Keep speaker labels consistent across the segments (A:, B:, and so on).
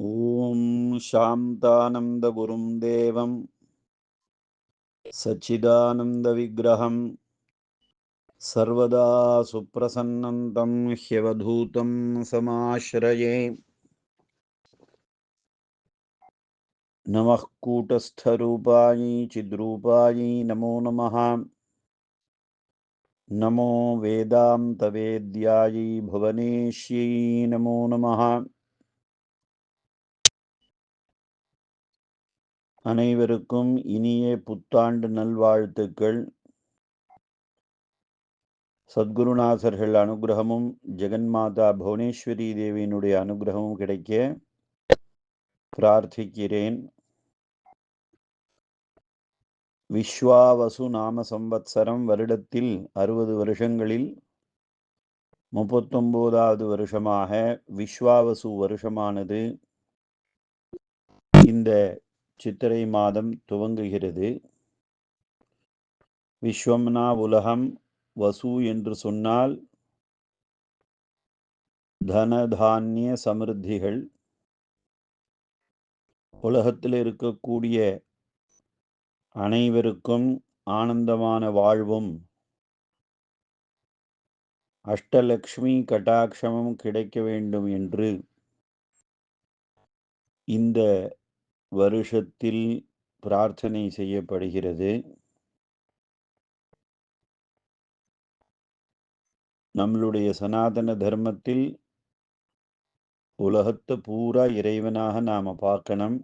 A: ॐ शान्तानन्दगुरुं देवं सच्चिदानन्दविग्रहं सर्वदा सुप्रसन्नं तं ह्यवधूतं समाश्रये। नमः कूटस्थरूपायै चिद्रूपायै नमो नमः। नमो वेदान्तवेद्यायै भुवनेश्यै नमो नमः அனைவருக்கும் இனிய புத்தாண்டு நல்வாழ்த்துக்கள். சத்குருநாதர்கள் அனுகிரகமும் ஜெகன்மாதா புவனேஸ்வரி தேவியினுடைய அனுகிரகமும் கிடைக்க பிரார்த்திக்கிறேன். விஸ்வாவசு நாம சம்பத்சரம் வருடத்தில் அறுபது வருஷங்களில் முப்பத்தொம்போதாவது வருஷமாக விஸ்வாவசு வருஷமானது. இந்த சித்திரை மாதம் துவங்குகிறது. விஸ்வம்னா உலகம் வசு என்று சொன்னால் தனதானிய சமிருத்திகள். உலகத்தில் இருக்கக்கூடிய அனைவருக்கும் ஆனந்தமான வாழ்வும். அஷ்டலக்ஷ்மி கட்டாட்சமும் கிடைக்க வேண்டும் என்று இந்த வருஷத்தில் பிரார்த்தனை செய்யப்படுகிறது. நம்மளுடைய சனாதன தர்மத்தில் உலகத்தை பூரா இறைவனாக நாம பார்க்கணும்.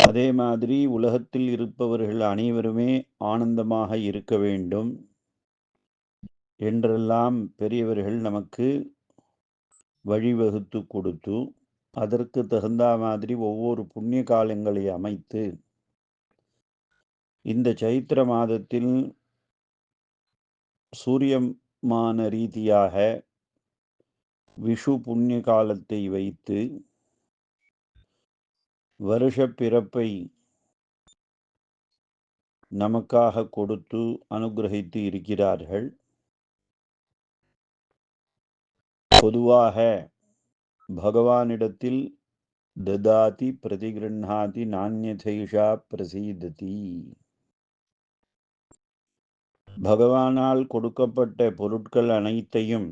A: அதே மாதிரி உலகத்தில் இருப்பவர்கள் அனைவருமே ஆனந்தமாக இருக்க வேண்டும். என்றெல்லாம் பெரியவர்கள் நமக்கு வழிவகுத்து கொடுத்து அதற்கு தகுந்த மாதிரி ஒவ்வொரு புண்ணிய காலங்களை அமைத்து இந்த சைத்திர மாதத்தில் சூரியமான ரீதியாக விஷு புண்ணிய காலத்தை வைத்து வருஷ பிறப்பை நமக்காக கொடுத்து அனுகிரகித்து இருக்கிறார்கள். பொதுவாக பகவானிடத்தில் ததாதி பிரதிகிருண்ணாதி நானியதைஷா பிரசீததி பகவானால் கொடுக்கப்பட்ட பொருட்கள் அனைத்தையும்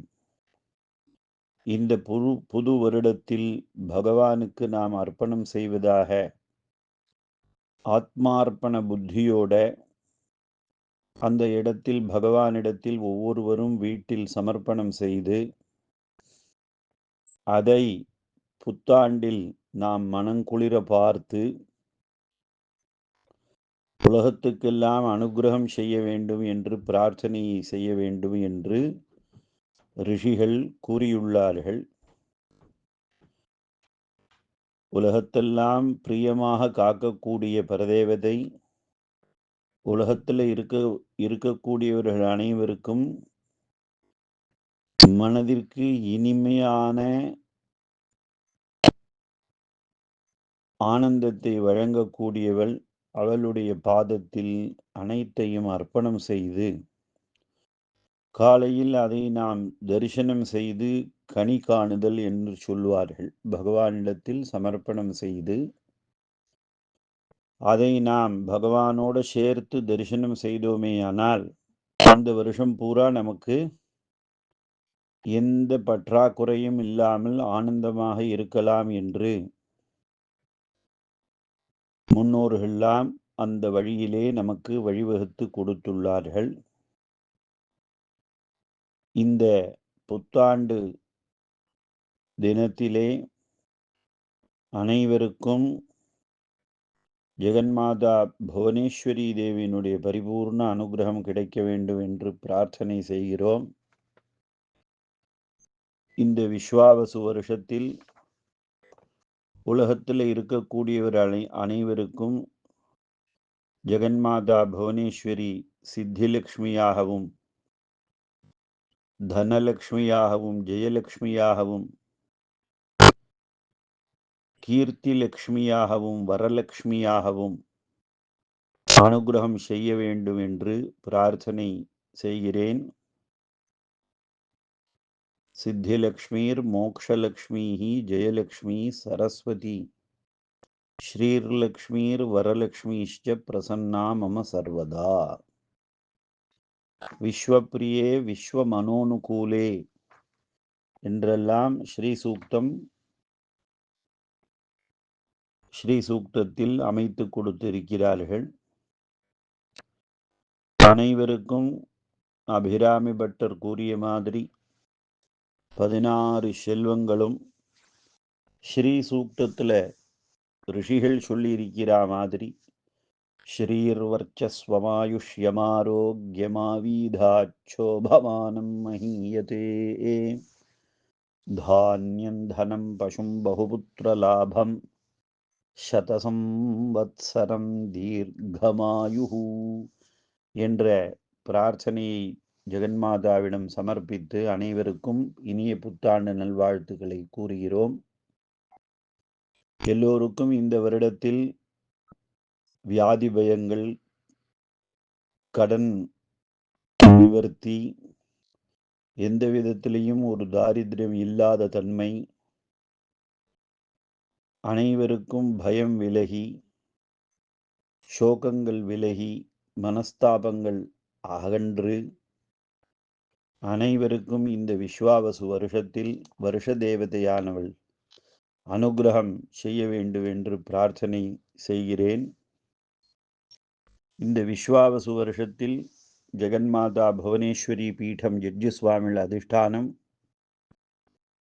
A: இந்த புது புது வருடத்தில் பகவானுக்கு நாம் அர்ப்பணம் செய்வதாக ஆத்மார்ப்பண புத்தியோட அந்த இடத்தில் பகவானிடத்தில் ஒவ்வொருவரும் வீட்டில் சமர்ப்பணம் செய்து அதை புத்தாண்டில் நாம் மனங்குளிர பார்த்து உலகத்துக்கெல்லாம் அனுகிரகம் செய்ய வேண்டும் என்று பிரார்த்தனை செய்ய வேண்டும் என்று ரிஷிகள் கூறியுள்ளார்கள். உலகத்தெல்லாம் பிரியமாக காக்கக்கூடிய பரதேவதை உலகத்தில் இருக்க இருக்கக்கூடியவர்கள் அனைவருக்கும் மனதிற்கு இனிமையான ஆனந்தத்தை வழங்கக்கூடியவள் அவளுடைய பாதத்தில் அனைத்தையும் அர்ப்பணம் செய்து காலையில் அதை நாம் தரிசனம் செய்து கனி காணுதல் என்று சொல்வார்கள். பகவானிடத்தில் சமர்ப்பணம் செய்து அதை நாம் பகவானோடு சேர்த்து தரிசனம் செய்தோமே ஆனால் அந்த வருஷம் பூரா நமக்கு எந்த பற்றாக்குறையும் இல்லாமல் ஆனந்தமாக இருக்கலாம் என்று முன்னோர்கள்லாம் அந்த வழியிலே நமக்கு வழிவகுத்து கொடுத்துள்ளார்கள். இந்த புத்தாண்டு தினத்திலே அனைவருக்கும் ஜெகன்மாதா புவனேஸ்வரி தேவியினுடைய பரிபூர்ண அனுகிரகம் கிடைக்க வேண்டும் என்று பிரார்த்தனை செய்கிறோம். இந்த விஸ்வாவசு வருஷத்தில் உலகத்தில் இருக்கக்கூடியவர் அனை அனைவருக்கும் ஜெகன்மாதா புவனேஸ்வரி சித்திலக்ஷ்மியாகவும் தனலக்ஷ்மியாகவும் ஜெயலக்ஷ்மியாகவும் கீர்த்தி லக்ஷ்மியாகவும் வரலக்ஷ்மியாகவும் அனுகிரகம் செய்ய வேண்டும் என்று பிரார்த்தனை செய்கிறேன். सिद्धिलक्ष्मीर्मोक्षलक्ष्मीः जयलक्ष्मी सरस्वती श्रीर्लक्ष्मीर्वरलक्ष्मीश्च प्रसन्ना मम सर्वदा விஸ்வப்பிரியே விஸ்வ மனோனுகூலே என்றெல்லாம் ஸ்ரீ சூக்தம் ஸ்ரீ சூக்தத்தில் அமைத்து கொடுத்திருக்கிறார்கள் அனைவருக்கும் அபிராமி பட்டர் கூறிய மாதிரி பதினாறு செல்வங்களும் ஸ்ரீ சூக்தத்தில் ரிஷிகள் சொல்லியிருக்கிற மாதிரி. ஸ்ரீர்வர்ச்சஸ்வமாயுஷ்யமாரோக்கியமாவீதாச்சோபமானம் மஹீயதே. தானியம் தனம் பசும் பகுபுத்திரலாபம் சதசம்வத்சரம் தீர்க்கமாயு என்ற பிரார்த்தனையை ஜெகன்மாதாவிடம் சமர்ப்பித்து அனைவருக்கும் இனிய புத்தாண்டு நல்வாழ்த்துக்களை கூறுகிறோம். எல்லோருக்கும் இந்த வருடத்தில் வியாதி பயங்கள் கடன் நிவர்த்தி எந்த விதத்திலையும் ஒரு தாரித்திரம் இல்லாத தன்மை அனைவருக்கும் பயம் விலகி சோகங்கள் விலகி மனஸ்தாபங்கள் அகன்று அனைவருக்கும் இந்த விஸ்வாவசு வருஷத்தில் வருஷ தேவதையானவள் அனுகிரகம் செய்ய வேண்டும் என்று பிரார்த்தனை செய்கிறேன். இந்த விஸ்வாவசு வருஷத்தில் ஜெகன்மாதா புவனேஸ்வரி பீடம் ஜட்ஜி சுவாமிகள் அதிஷ்டானம்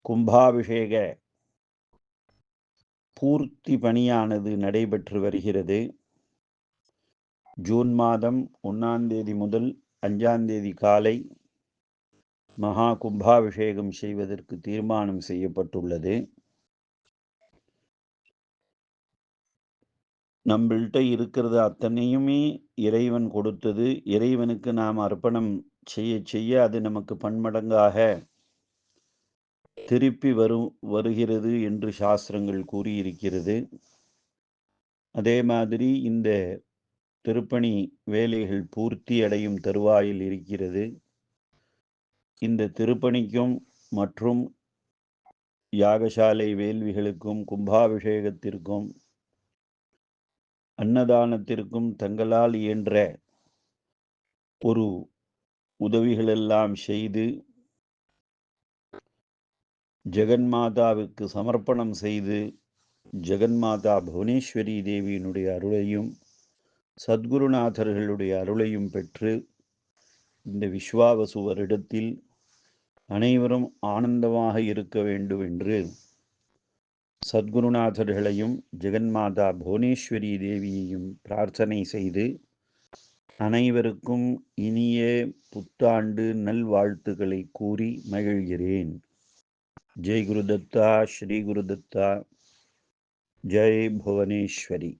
A: கும்பாபிஷேக பூர்த்தி பணியானது நடைபெற்று வருகிறது. ஜூன் மாதம் ஒன்றாம் தேதி முதல் அஞ்சாம் தேதி காலை மகா கும்பாபிஷேகம் செய்வதற்கு தீர்மானம் செய்யப்பட்டுள்ளது. நம்மள்கிட்ட இருக்கிறது அத்தனையுமே இறைவன் கொடுத்தது. இறைவனுக்கு நாம் அர்ப்பணம் செய்ய செய்ய அது நமக்கு பன்மடங்காக திருப்பி வரும் வருகிறது என்று சாஸ்திரங்கள் கூறியிருக்கிறது. அதே மாதிரி இந்த திருப்பணி வேலைகள் பூர்த்தி அடையும் தருவாயில் இருக்கிறது. இந்த திருப்பணிக்கும் மற்றும் யாகசாலை வேள்விகளுக்கும் கும்பாபிஷேகத்திற்கும் அன்னதானத்திற்கும் தங்களால் இயன்ற ஒரு உதவிகளெல்லாம் செய்து ஜெகன்மாதாவுக்கு சமர்ப்பணம் செய்து ஜெகன்மாதா புவனேஸ்வரி தேவியினுடைய அருளையும் சத்குருநாதர்களுடைய அருளையும் பெற்று இந்த விஸ்வாவசு வருடத்தில் அனைவரும் ஆனந்தமாக இருக்க வேண்டும் என்று சத்குருநாதர்களையும் ஜெகன்மாதா புவனேஸ்வரி தேவியையும் பிரார்த்தனை செய்து அனைவருக்கும் இனிய புத்தாண்டு நல்வாழ்த்துக்களை கூறி மகிழ்கிறேன். ஜெய் குருதத்தா ஸ்ரீ குருதத்தா ஜெய் புவனேஸ்வரி.